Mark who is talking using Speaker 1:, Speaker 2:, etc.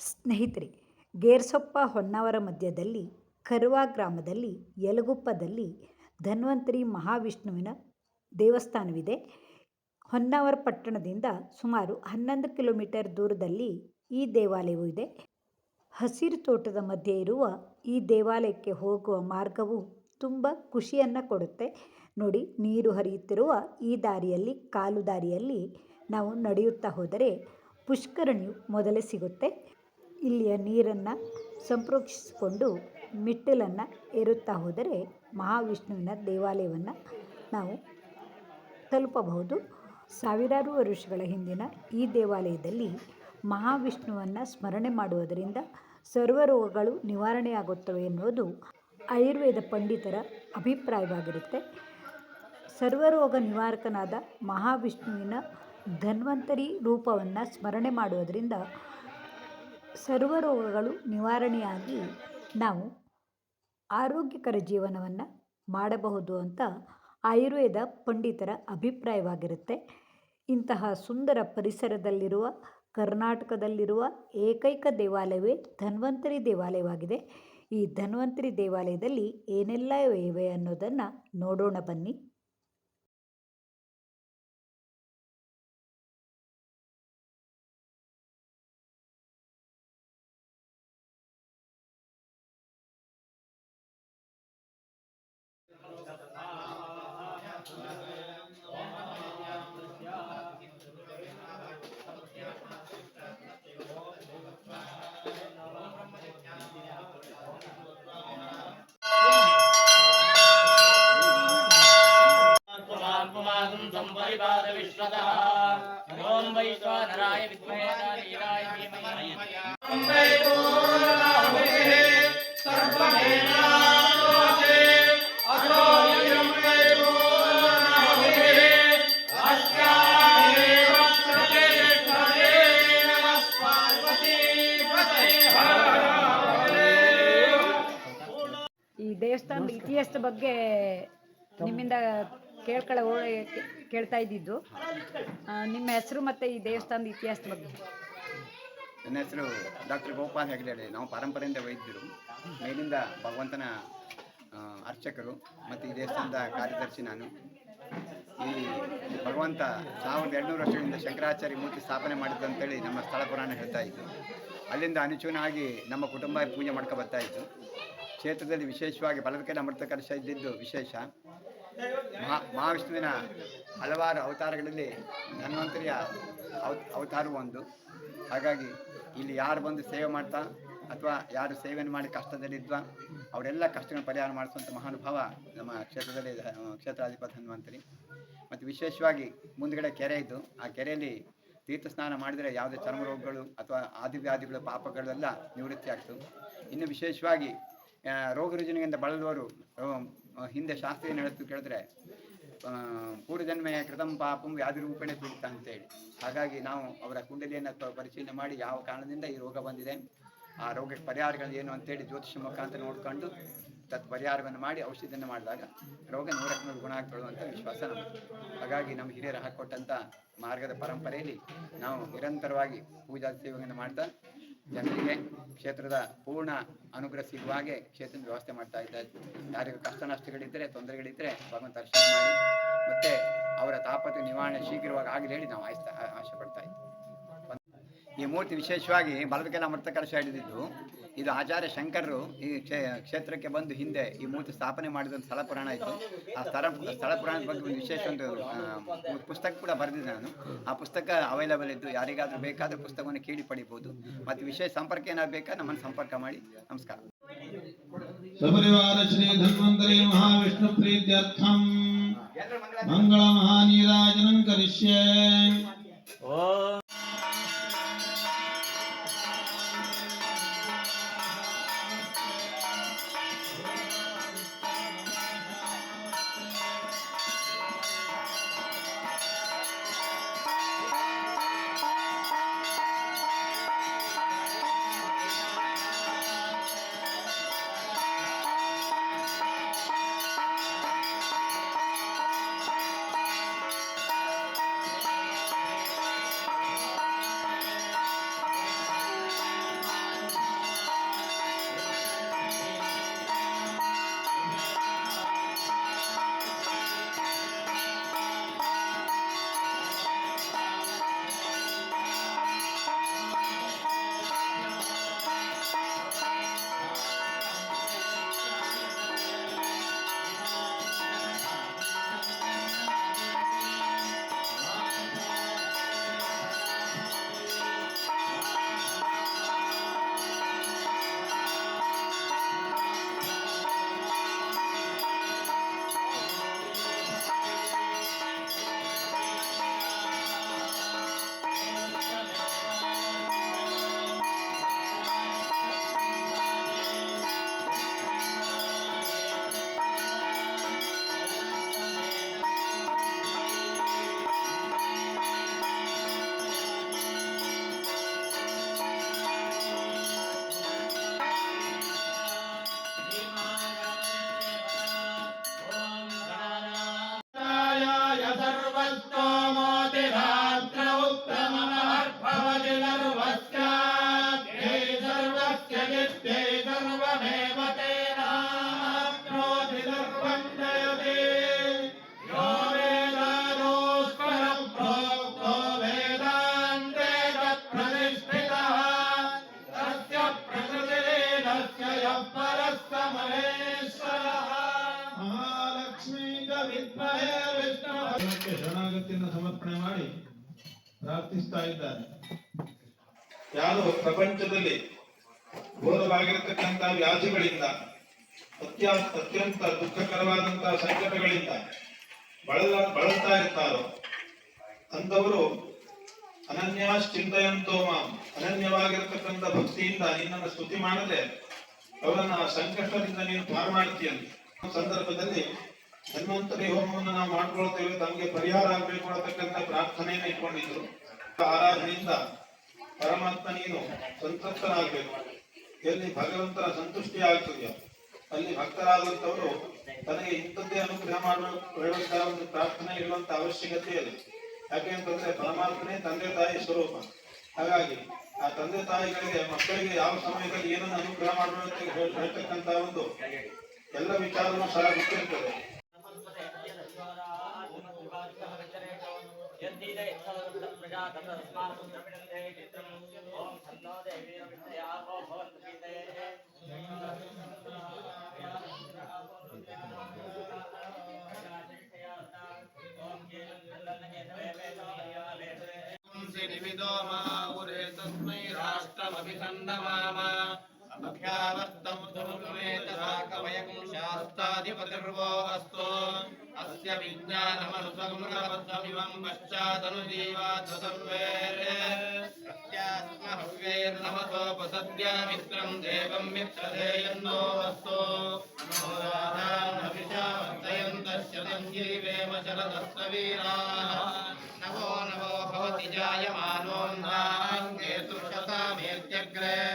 Speaker 1: ಸ್ನೇಹಿತರೆ, ಗೇರ್ಸೊಪ್ಪ ಹೊನ್ನಾವರ ಮಧ್ಯದಲ್ಲಿ, ಕರ್ವಾ ಗ್ರಾಮದಲ್ಲಿ, ಯಲಗುಪ್ಪದಲ್ಲಿ ಧನ್ವಂತರಿ ಮಹಾವಿಷ್ಣುವಿನ ದೇವಸ್ಥಾನವಿದೆ. ಹೊನ್ನಾವರ ಪಟ್ಟಣದಿಂದ ಸುಮಾರು ಹನ್ನೊಂದು ಕಿಲೋಮೀಟರ್ ದೂರದಲ್ಲಿ ಈ ದೇವಾಲಯವು ಇದೆ. ಹಸಿರು ತೋಟದ ಮಧ್ಯೆ ಇರುವ ಈ ದೇವಾಲಯಕ್ಕೆ ಹೋಗುವ ಮಾರ್ಗವು ತುಂಬ ಖುಷಿಯನ್ನು ಕೊಡುತ್ತೆ. ನೋಡಿ, ನೀರು ಹರಿಯುತ್ತಿರುವ ಈ ದಾರಿಯಲ್ಲಿ, ಕಾಲು ದಾರಿಯಲ್ಲಿ ನಾವು ನಡೆಯುತ್ತಾ ಹೋದರೆ ಪುಷ್ಕರಣಿಯು ಮೊದಲೇ ಸಿಗುತ್ತೆ. ಇಲ್ಲಿಯ ನೀರನ್ನು ಸಂಪ್ರೋಕ್ಷಿಸಿಕೊಂಡು ಮೆಟ್ಟಿಲನ್ನು ಏರುತ್ತಾ ಹೋದರೆ ಮಹಾವಿಷ್ಣುವಿನ ದೇವಾಲಯವನ್ನು ನಾವು ತಲುಪಬಹುದು. ಸಾವಿರಾರು ವರ್ಷಗಳ ಹಿಂದಿನ ಈ ದೇವಾಲಯದಲ್ಲಿ ಮಹಾವಿಷ್ಣುವನ್ನು ಸ್ಮರಣೆ ಮಾಡುವುದರಿಂದ ಸರ್ವರೋಗಗಳು ನಿವಾರಣೆಯಾಗುತ್ತವೆ ಎನ್ನುವುದು ಆಯುರ್ವೇದ ಪಂಡಿತರ ಅಭಿಪ್ರಾಯವಾಗಿರುತ್ತೆ. ಸರ್ವರೋಗ ನಿವಾರಕನಾದ ಮಹಾವಿಷ್ಣುವಿನ ಧನ್ವಂತರಿ ರೂಪವನ್ನು ಸ್ಮರಣೆ ಮಾಡುವುದರಿಂದ ಸರ್ವ ರೋಗಗಳು ನಿವಾರಣೆಯಾಗಿ ನಾವು ಆರೋಗ್ಯಕರ ಜೀವನವನ್ನು ಮಾಡಬಹುದು ಅಂತ ಆಯುರ್ವೇದ ಪಂಡಿತರ ಅಭಿಪ್ರಾಯವಾಗಿರುತ್ತೆ. ಇಂತಹ ಸುಂದರ ಪರಿಸರದಲ್ಲಿರುವ, ಕರ್ನಾಟಕದಲ್ಲಿರುವ ಏಕೈಕ ದೇವಾಲಯವೇ ಧನ್ವಂತರಿ ದೇವಾಲಯವಾಗಿದೆ. ಈ ಧನ್ವಂತರಿ ದೇವಾಲಯದಲ್ಲಿ ಏನೆಲ್ಲ ಇವೆ ಅನ್ನೋದನ್ನು ನೋಡೋಣ ಬನ್ನಿ.
Speaker 2: संपरिवाद विश्वतः ॐ वैश्वानराय विद्महे नीराय धीमहि
Speaker 1: ಈ ದೇವಸ್ಥಾನದ ಇತಿಹಾಸದ ಬಗ್ಗೆ ನಿಮ್ಮಿಂದ ಕೇಳ್ಕೊಳ್ಳ ಕೇಳ್ತಾ ಇದ್ದಿದ್ದು. ನಿಮ್ಮ ಹೆಸರು ಮತ್ತು ಈ ದೇವಸ್ಥಾನದ ಇತಿಹಾಸದ ಬಗ್ಗೆ.
Speaker 3: ನನ್ನ ಹೆಸರು ಡಾಕ್ಟರ್ ಗೋಪಾಲ್ ಹೆಗ್ಡೆ ನಾವು ಪರಂಪರೆಯಿಂದ ವೈದ್ಯರು. ಮೇಲಿಂದ ಭಗವಂತನ ಅರ್ಚಕರು ಮತ್ತು ಈ ದೇವಸ್ಥಾನದ ಕಾರ್ಯದರ್ಶಿ ನಾನು. ಈ ಭಗವಂತ ಸಾವಿರದ ಎರಡುನೂರು ವರ್ಷಗಳಿಂದ ಶಂಕರಾಚಾರ್ಯ ಮೂರ್ತಿ ಸ್ಥಾಪನೆ ಮಾಡಿದ್ದು ಅಂತೇಳಿ ನಮ್ಮ ಸ್ಥಳ ಪುರಾಣ ಹೇಳ್ತಾ ಇತ್ತು ಅಲ್ಲಿಂದ ಅನುಚೂನಾಗಿ ನಮ್ಮ ಕುಟುಂಬ ಪೂಜೆ ಮಾಡ್ಕೊ ಬರ್ತಾ ಇತ್ತು ಕ್ಷೇತ್ರದಲ್ಲಿ ವಿಶೇಷವಾಗಿ ಬಲದ ಕೈಲಿ ಅಮೃತ ಕಲಶ ಇದ್ದಿದ್ದು ವಿಶೇಷ. ಮಹಾ ಮಹಾವಿಷ್ಣುವಿನ ಹಲವಾರು ಅವತಾರಗಳಲ್ಲಿ ಧನ್ವಂತರಿಯ ಅವತಾರ ಒಂದು. ಹಾಗಾಗಿ ಇಲ್ಲಿ ಯಾರು ಬಂದು ಸೇವೆ ಮಾಡ್ತಾ ಅಥವಾ ಯಾರು ಸೇವೆಯನ್ನು ಮಾಡಿ ಕಷ್ಟದಲ್ಲಿದ್ವಾ ಅವರೆಲ್ಲ ಕಷ್ಟಗಳನ್ನು ಪರಿಹಾರ ಮಾಡಿಸುವಂಥ ಮಹಾನುಭಾವ ನಮ್ಮ ಕ್ಷೇತ್ರದಲ್ಲಿ ಕ್ಷೇತ್ರಾಧಿಪತಿ ಹನುಮಂತರಿ ಮತ್ತು ವಿಶೇಷವಾಗಿ ಮುಂದ್ಗಡೆ ಕೆರೆ ಇದ್ದು, ಆ ಕೆರೆಯಲ್ಲಿ ತೀರ್ಥ ಸ್ನಾನ ಮಾಡಿದರೆ ಯಾವುದೇ ಚರ್ಮ ರೋಗಗಳು ಅಥವಾ ಆದಿವ್ಯಾಧಿಗಳು, ಪಾಪಗಳೆಲ್ಲ ನಿವೃತ್ತಿ ಆಗ್ತವೆ ಇನ್ನು ವಿಶೇಷವಾಗಿ ರೋಗ ರುಜಿನಗಳಿಂದ ಬಳಲುವರು ಹಿಂದೆ ಶಾಸ್ತ್ರ ಏನು ಹೇಳುತ್ತೆ ಕೇಳಿದ್ರೆ ಪೂರ್ವಜನ್ಮೆಯ ಕೃತಂ ಪಾಪಂ ವ್ಯಾಧಿ ರೂಪೇಣ ಅಂತ ಹೇಳಿ ಹಾಗಾಗಿ ನಾವು ಅವರ ಕುಂಡಲಿಯನ್ನು ಪರಿಶೀಲನೆ ಮಾಡಿ ಯಾವ ಕಾರಣದಿಂದ ಈ ರೋಗ ಬಂದಿದೆ, ಆ ರೋಗಕ್ಕೆ ಪರಿಹಾರಗಳು ಏನು ಅಂತೇಳಿ ಜ್ಯೋತಿಷ ಮುಖಾಂತರ ನೋಡ್ಕೊಂಡು ತತ್ ಪರಿಹಾರವನ್ನು ಮಾಡಿ ಔಷಧಿಯನ್ನು ಮಾಡಿದಾಗ ರೋಗ ನೂರಕ್ಕೆ ನೂರು ಗುಣ ಅಂತ ವಿಶ್ವಾಸ ನಮ್ಮದು ಹಾಗಾಗಿ ನಮ್ಮ ಹಿರಿಯರು ಹಾಕೊಟ್ಟಂತ ಮಾರ್ಗದ ಪರಂಪರೆಯಲ್ಲಿ ನಾವು ನಿರಂತರವಾಗಿ ಪೂಜಾ ಸೇವೆಯನ್ನು ಮಾಡ್ತಾ ಜನರಿಗೆ ಕ್ಷೇತ್ರದ ಪೂರ್ಣ ಅನುಗ್ರಹ ಸಿಗುವ ಹಾಗೆ ಕ್ಷೇತ್ರದ ವ್ಯವಸ್ಥೆ ಮಾಡ್ತಾ ಇದ್ದಾರೆ. ಯಾರಿಗೂ ಕಷ್ಟ ನಷ್ಟಗಳಿದ್ದರೆ ತೊಂದರೆಗಳಿದ್ದರೆ ಭಗವಂತ ದರ್ಶನ ಮಾಡಿ, ಮತ್ತೆ ಅವರ ತಾಪತ್ರೆ ನಿವಾರಣೆ ಶೀಘ್ರವಾಗಿ ಆಗಲಿ ಹೇಳಿ ನಾವು ಆಯ್ತಾ ಆಶೆ ಪಡ್ತಾ ಇದ್ದೀವಿ ಈ ಮೂರ್ತಿ ವಿಶೇಷವಾಗಿ ಬಲದಕ್ಕೆಲ್ಲ ಮೃತ ಕಲಶ ಹಿಡಿದಿದ್ದು ಇದು ಆಚಾರ್ಯ ಶಂಕರರು ಈ ಕ್ಷೇತ್ರಕ್ಕೆ ಬಂದು ಹಿಂದೆ ಈ ಮೂರ್ತಿ ಸ್ಥಾಪನೆ ಮಾಡಿದ ಸ್ಥಳ ಪುರಾಣ ಇತ್ತು ಆ ಸ್ಥಳ ಸ್ಥಳ ಪುರಾಣದ ಬಗ್ಗೆ ಒಂದು ವಿಶೇಷ ಒಂದು ಪುಸ್ತಕ ಕೂಡ ಬರೆದಿದ್ದೆ ನಾನು. ಆ ಪುಸ್ತಕ ಅವೈಲಬಲ್ ಇದ್ದು ಯಾರಿಗಾದರೂ ಬೇಕಾದರೂ ಪುಸ್ತಕವನ್ನು ಕೇಳಿ ಪಡಿಬೋದು. ಮತ್ತು ವಿಶೇಷ ಸಂಪರ್ಕ ಏನಾದ್ರು ಬೇಕಾ ನಮ್ಮನ್ನು ಸಂಪರ್ಕ ಮಾಡಿ. ನಮಸ್ಕಾರ.
Speaker 4: ಮಂಗಳ ಪ್ರೀತ್ಯರ್ಥಂ. ಮಂಗಳ ಮಹಾನೀರಾಜನ ಓ. परस्त महेश्वरः ಮಹಾಲಕ್ಷ್ಮೀಗ
Speaker 3: ವಿದ್ಮಹೇ
Speaker 4: ವಿಷ್ಣುವಕ್ಕೆ ಶರಣಾಗತಿಯನ್ನು ಸಮರ್ಪಣೆ ಮಾಡಿ ಪ್ರಾರ್ಥಿಸ್ತಾ ಇದ್ದಾರೆ. ಯಾರು ಪ್ರಪಂಚದಲ್ಲಿ ಘೋರವಾಗಿರತಕ್ಕಂತ ವ್ಯಾಧಿಗಳಿಂದ ಅತ್ಯಂತ ಅತ್ಯಂತ ದುಃಖಕರವಾದಂತಹ ಸಂಕಟಗಳಿಂದ ಬಳಲ ಬಳಲ್ತಾ ಇರ್ತಾರೋ ಅಂತವರು ಅನನ್ಯಾಶ್ಚಿಂತೆಯಂತೋ ಮಾಂ ಅನನ್ಯವಾಗಿರ್ತಕ್ಕಂಥ ಭಕ್ತಿಯಿಂದ ನಿನ್ನನ್ನು ಸ್ತುತಿ ಮಾಡದೆ ಅವರನ್ನ ಸಂಕಷ್ಟದಿಂದ ನೀನು ಪಾರು ಮಾಡ್ತೀಯಂತೆ ಆ ಸಂದರ್ಭದಲ್ಲಿ ಹನುಮಂತರಿ ಹೋಮವನ್ನು ನಾವು ಮಾಡ್ಕೊಳ್ತೇವೆ, ತಮಗೆ ಪರಿಹಾರ ಆಗಬೇಕು ಅನ್ನತಕ್ಕಂಥ ಪ್ರಾರ್ಥನೆಯನ್ನು ಇಟ್ಕೊಂಡಿದ್ರು. ಆರಾಧನೆಯಿಂದ ಪರಮಾತ್ಮ ನೀನು ಸಂತೃಪ್ತನಾಗಬೇಕು. ಎಲ್ಲಿ ಭಗವಂತನ ಸಂತುಷ್ಟಿ ಆಗ್ತದೆಯೋ ಅಲ್ಲಿ ಭಕ್ತರಾದಂಥವರು ತನಗೆ ಇಂಥದ್ದೇ ಅನುಗ್ರಹ ಮಾಡುವಂತಹ ಒಂದು ಪ್ರಾರ್ಥನೆ ಇಡುವಂತ ಅವಶ್ಯಕತೆ ಇದೆ ಯಾಕೆ ಅಂತಂದ್ರೆ ಪರಮಾತ್ಮನೇ ತಂದೆ ತಾಯಿ ಸ್ವರೂಪ. ಹಾಗಾಗಿ ಆ ತಂದೆ ತಾಯಿಗಳಿಗೆ ಮಕ್ಕಳಿಗೆ ಯಾವ ಸಮಯದಲ್ಲಿ ಏನನ್ನು ಅನುಗ್ರಹ ಮಾಡಬೇಕು ಅಂತ ಹೇಳ್- ಹೇಳ್ತಕ್ಕಂತ ಒಂದು ಎಲ್ಲ ವಿಚಾರವನ್ನು ಸಹ ಗೊತ್ತಿರ್ತದೆ
Speaker 2: निमिदो माहुरे तस्मै राष्ट्रमभिसन्नमाम अभ्यावर्तमुदमुमेतसाकवयं शास्ताधिपतिर्वो अस्तु अस्य विज्ञानमनुसंरबद्धमिमं पश्चादनुजीवात् सर्वे प्रत्यात्महव्यैर्नमसोपसद्य मित्रं देवं मित्रधेयन्नो अस्तु नमो राधामभिषावर्तयन्तस्य सञ्जीवेम शरदस्तवीराः नमो नमो भवति जायमानोऽन्धाङ्गे तुषतामेत्यग्रे भागं देवे